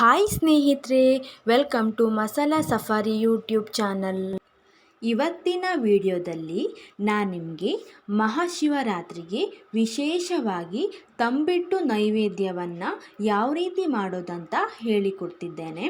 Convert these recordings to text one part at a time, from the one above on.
Hi ಸ್ನೇಹಿತರೆ welcome to Masala Safari YouTube channel ಇವತ್ತಿನ ವಿಡಿಯೋದಲ್ಲಿ ನಾನು ನಿಮಗೆ ಮಹಾಶಿವರಾತ್ರಿಗೆ ವಿಶೇಷವಾಗಿ ತಂಬಿಟ್ಟು ನೈವೇದ್ಯವನ್ನು ಯಾವ ರೀತಿ ಮಾಡೋದಂತ ಹೇಳಿಕೊಡ್ತಿದ್ದೇನೆ.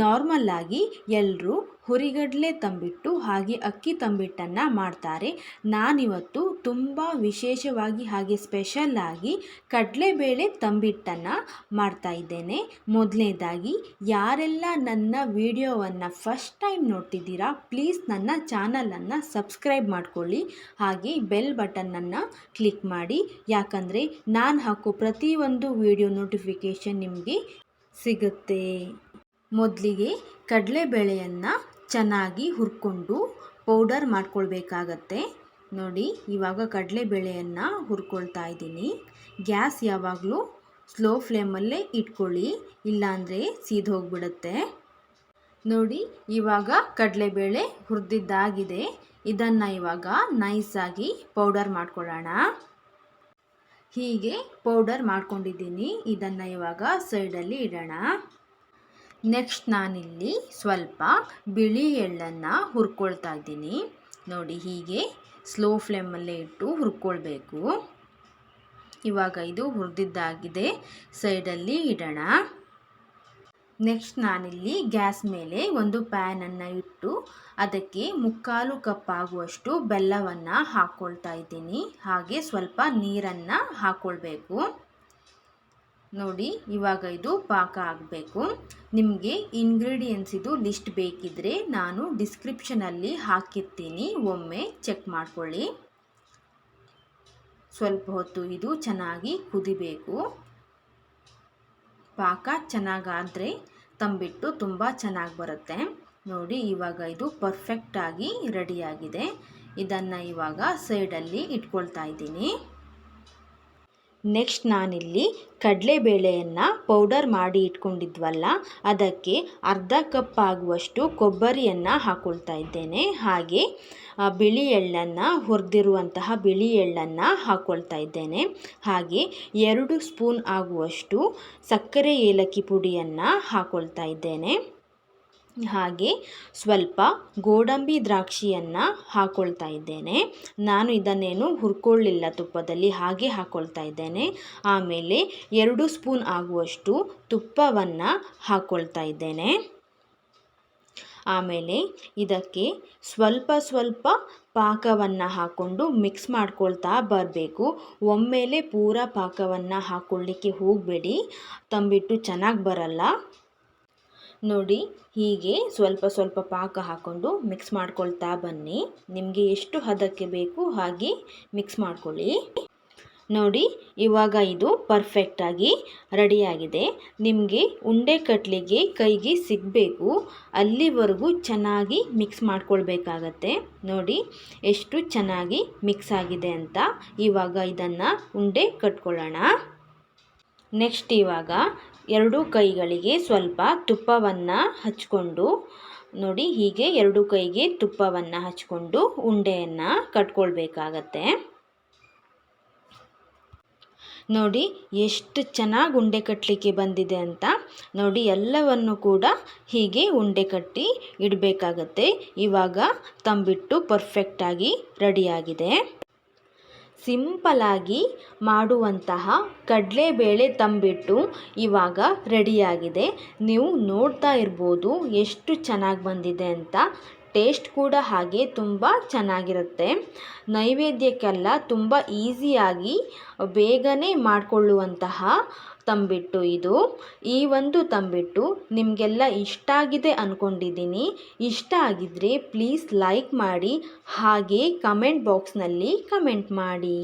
ನಾರ್ಮಲ್ಲಾಗಿ ಎಲ್ಲರೂ ಹುರಿಗಡಲೆ ತಂಬಿಟ್ಟು ಹಾಗೆ ಅಕ್ಕಿ ತಂಬಿಟ್ಟನ್ನು ಮಾಡ್ತಾರೆ. ನಾನಿವತ್ತು ತುಂಬ ವಿಶೇಷವಾಗಿ ಹಾಗೆ ಸ್ಪೆಷಲ್ಲಾಗಿ ಕಡಲೆಬೇಳೆ ತಂಬಿಟ್ಟನ್ನು ಮಾಡ್ತಾ ಇದ್ದೇನೆ. ಮೊದಲನೇದಾಗಿ ಯಾರೆಲ್ಲ ನನ್ನ ವಿಡಿಯೋವನ್ನು ಫಸ್ಟ್ ಟೈಮ್ ನೋಡ್ತಿದ್ದೀರಾ ಪ್ಲೀಸ್ ನನ್ನ ಚಾನಲನ್ನು ಸಬ್ಸ್ಕ್ರೈಬ್ ಮಾಡ್ಕೊಳ್ಳಿ. ಹಾಗೆ ಬೆಲ್ ಬಟನನ್ನು ಕ್ಲಿಕ್ ಮಾಡಿ. ಯಾಕಂದರೆ ನಾನು ಹಾಕೋ ಪ್ರತಿಯೊಂದು ವಿಡಿಯೋ ನೋಟಿಫಿಕೇಷನ್ ನಿಮಗೆ ಸಿಗುತ್ತೆ. ಮೊದಲಿಗೆ ಕಡಲೆಬೇಳೆಯನ್ನು ಚೆನ್ನಾಗಿ ಹುರ್ಕೊಂಡು ಪೌಡರ್ ಮಾಡ್ಕೊಳ್ಬೇಕಾಗತ್ತೆ. ನೋಡಿ, ಇವಾಗ ಕಡಲೆಬೇಳೆಯನ್ನು ಹುರ್ಕೊಳ್ತಾ ಇದ್ದೀನಿ. ಗ್ಯಾಸ್ ಯಾವಾಗಲೂ ಸ್ಲೋ ಫ್ಲೇಮಲ್ಲೇ ಇಟ್ಕೊಳ್ಳಿ, ಇಲ್ಲಾಂದರೆ ಸೀದ್ ಹೋಗಿಬಿಡುತ್ತೆ. ನೋಡಿ, ಇವಾಗ ಕಡಲೆಬೇಳೆ ಹುರಿದಿದ್ದಾಗಿದೆ. ಇದನ್ನು ಇವಾಗ ನೈಸಾಗಿ ಪೌಡರ್ ಮಾಡ್ಕೊಳ್ಳೋಣ. ಹೀಗೆ ಪೌಡರ್ ಮಾಡ್ಕೊಂಡಿದ್ದೀನಿ. ಇದನ್ನು ಇವಾಗ ಸೈಡಲ್ಲಿ ಇಡೋಣ. ನೆಕ್ಸ್ಟ್ ನಾನಿಲ್ಲಿ ಸ್ವಲ್ಪ ಬಿಳಿ ಎಳ್ಳನ್ನು ಹುರ್ಕೊಳ್ತಾ ಇದ್ದೀನಿ. ನೋಡಿ, ಹೀಗೆ ಸ್ಲೋ ಫ್ಲೇಮಲ್ಲೇ ಇಟ್ಟು ಹುರ್ಕೊಳ್ಬೇಕು. ಇವಾಗ ಇದು ಹುರಿದಿದ್ದಾಗಿದೆ. ಸೈಡಲ್ಲಿ ಇಡೋಣ. ನೆಕ್ಸ್ಟ್ ನಾನಿಲ್ಲಿ ಗ್ಯಾಸ್ ಮೇಲೆ ಒಂದು ಪ್ಯಾನನ್ನು ಇಟ್ಟು ಅದಕ್ಕೆ ಮುಕ್ಕಾಲು ಕಪ್ ಆಗುವಷ್ಟು ಬೆಲ್ಲವನ್ನು ಹಾಕ್ಕೊಳ್ತಾ ಇದ್ದೀನಿ. ಹಾಗೆ ಸ್ವಲ್ಪ ನೀರನ್ನು ಹಾಕ್ಕೊಳ್ಬೇಕು. ನೋಡಿ, ಇವಾಗ ಇದು ಪಾಕ ಆಗಬೇಕು. ನಿಮಗೆ ಇಂಗ್ರೀಡಿಯೆಂಟ್ಸ್ ಇದು ಲಿಸ್ಟ್ ಬೇಕಿದ್ದರೆ ನಾನು ಡಿಸ್ಕ್ರಿಪ್ಷನಲ್ಲಿ ಹಾಕಿರ್ತೀನಿ. ಒಮ್ಮೆ ಚೆಕ್ ಮಾಡ್ಕೊಳ್ಳಿ. ಸ್ವಲ್ಪ ಹೊತ್ತು ಇದು ಚೆನ್ನಾಗಿ ಕುದಿಬೇಕು. ಪಾಕ ಚೆನ್ನಾಗಾದರೆ ತಂಬಿಟ್ಟು ತುಂಬ ಚೆನ್ನಾಗಿ ಬರುತ್ತೆ. ನೋಡಿ, ಇವಾಗ ಇದು ಪರ್ಫೆಕ್ಟಾಗಿ ರೆಡಿಯಾಗಿದೆ ಇದನ್ನು ಇವಾಗ ಸೈಡಲ್ಲಿ ಇಟ್ಕೊಳ್ತಾ ಇದ್ದೀನಿ. ನೆಕ್ಸ್ಟ್ ನಾನಿಲ್ಲಿ ಕಡಲೆಬೇಳೆಯನ್ನು ಪೌಡರ್ ಮಾಡಿ ಇಟ್ಕೊಂಡಿದ್ವಲ್ಲ, ಅದಕ್ಕೆ ಅರ್ಧ ಕಪ್ ಆಗುವಷ್ಟು ಕೊಬ್ಬರಿಯನ್ನು ಹಾಕ್ಕೊಳ್ತಾ ಇದ್ದೇನೆ. ಹಾಗೆ ಬಿಳಿ ಎಳ್ಳನ್ನು, ಹುರಿದಿರುವಂತಹ ಬಿಳಿ ಎಳ್ಳನ್ನು ಹಾಕ್ಕೊಳ್ತಾ ಇದ್ದೇನೆ. ಹಾಗೆ, ಎರಡು ಸ್ಪೂನ್ ಆಗುವಷ್ಟು ಸಕ್ಕರೆ ಏಲಕ್ಕಿ ಪುಡಿಯನ್ನು ಹಾಕ್ಕೊಳ್ತಾ ಇದ್ದೇನೆ. ಹಾಗೆ ಸ್ವಲ್ಪ ಗೋಡಂಬಿ ದ್ರಾಕ್ಷಿಯನ್ನು ಹಾಕ್ಕೊಳ್ತಾ ಇದ್ದೇನೆ. ನಾನು ಇದನ್ನೇನು ಹುರ್ಕೊಳ್ಳಿಲ್ಲ ತುಪ್ಪದಲ್ಲಿ, ಹಾಗೆ ಹಾಕ್ಕೊಳ್ತಾ ಇದ್ದೇನೆ. ಆಮೇಲೆ ಎರಡು ಸ್ಪೂನ್ ಆಗುವಷ್ಟು ತುಪ್ಪವನ್ನು ಹಾಕ್ಕೊಳ್ತಾ ಇದ್ದೇನೆ. ಆಮೇಲೆ ಇದಕ್ಕೆ ಸ್ವಲ್ಪ ಸ್ವಲ್ಪ ಪಾಕವನ್ನು ಹಾಕ್ಕೊಂಡು ಮಿಕ್ಸ್ ಮಾಡ್ಕೊಳ್ತಾ ಬರಬೇಕು. ಒಮ್ಮೆಲೆ ಪೂರ ಪಾಕವನ್ನು ಹಾಕ್ಕೊಳ್ಳಿಕ್ಕೆ ಹೋಗಬೇಡಿ. ತಂಬಿಟ್ಟು ಚೆನ್ನಾಗಿ ಬರಲ್ಲ. ನೋಡಿ, ಹೀಗೆ ಸ್ವಲ್ಪ ಸ್ವಲ್ಪ ಪಾಕ ಹಾಕ್ಕೊಂಡು ಮಿಕ್ಸ್ ಮಾಡ್ಕೊಳ್ತಾ ಬನ್ನಿ. ನಿಮಗೆ ಎಷ್ಟು ಹದಕ್ಕೆ ಬೇಕು ಹಾಗೆ ಮಿಕ್ಸ್ ಮಾಡ್ಕೊಳ್ಳಿ. ನೋಡಿ, ಇವಾಗ ಇದು ಪರ್ಫೆಕ್ಟಾಗಿ ರೆಡಿಯಾಗಿದೆ ನಿಮಗೆ ಉಂಡೆ ಕಟ್ಲಿಗೆ ಕೈಗೆ ಸಿಗಬೇಕು. ಅಲ್ಲಿವರೆಗೂ ಚೆನ್ನಾಗಿ ಮಿಕ್ಸ್ ಮಾಡ್ಕೊಳ್ಬೇಕಾಗತ್ತೆ. ನೋಡಿ, ಎಷ್ಟು ಚೆನ್ನಾಗಿ ಮಿಕ್ಸ್ ಆಗಿದೆ ಅಂತ ಇವಾಗ ಇದನ್ನು ಉಂಡೆ ಕಟ್ಕೊಳ್ಳೋಣ. ನೆಕ್ಸ್ಟ್ ಇವಾಗ ಎರಡು ಕೈಗಳಿಗೆ ಸ್ವಲ್ಪ ತುಪ್ಪವನ್ನು ಹಚ್ಕೊಂಡು, ನೋಡಿ ಹೀಗೆ ಎರಡು ಕೈಗೆ ತುಪ್ಪವನ್ನು ಹಚ್ಕೊಂಡು ಉಂಡೆಯನ್ನು ಕಟ್ಕೊಳ್ಬೇಕಾಗತ್ತೆ. ನೋಡಿ ಎಷ್ಟು ಚೆನ್ನಾಗಿ ಉಂಡೆ ಕಟ್ಟಲಿಕ್ಕೆ ಬಂದಿದೆ ಅಂತ, ನೋಡಿ ಎಲ್ಲವನ್ನು ಕೂಡ ಹೀಗೆ ಉಂಡೆ ಕಟ್ಟಿ ಇಡಬೇಕಾಗತ್ತೆ. ಇವಾಗ ತಂಬಿಟ್ಟು ಪರ್ಫೆಕ್ಟಾಗಿ ರೆಡಿಯಾಗಿದೆ ಸಿಂಪಲಾಗಿ ಮಾಡುವಂತಹ ಕಡಲೆಬೇಳೆ ತಂಬಿಟ್ಟು ಇವಾಗ ರೆಡಿಯಾಗಿದೆ. ನೀವು ನೋಡ್ತಾ ಇರ್ಬೋದು ಎಷ್ಟು ಚೆನ್ನಾಗಿ ಬಂದಿದೆ ಅಂತ. ಟೇಸ್ಟ್ ಕೂಡ ಹಾಗೆ ತುಂಬ ಚೆನ್ನಾಗಿರುತ್ತೆ. ನೈವೇದ್ಯಕ್ಕೆಲ್ಲ ತುಂಬ ಈಸಿಯಾಗಿ ಬೇಗನೆ ಮಾಡಿಕೊಳ್ಳುವಂತಹ ತಂಬಿಟ್ಟು ಇದು. ಈ ಒಂದು ತಂಬಿಟ್ಟು ನಿಮಗೆಲ್ಲ ಇಷ್ಟ ಆಗಿದೆ ಅಂದ್ಕೊಂಡಿದ್ದೀನಿ ಇಷ್ಟ ಆಗಿದ್ದರೆ ಪ್ಲೀಸ್ ಲೈಕ್ ಮಾಡಿ, ಹಾಗೆ ಕಮೆಂಟ್ ಬಾಕ್ಸ್ನಲ್ಲಿ ಕಮೆಂಟ್ ಮಾಡಿ.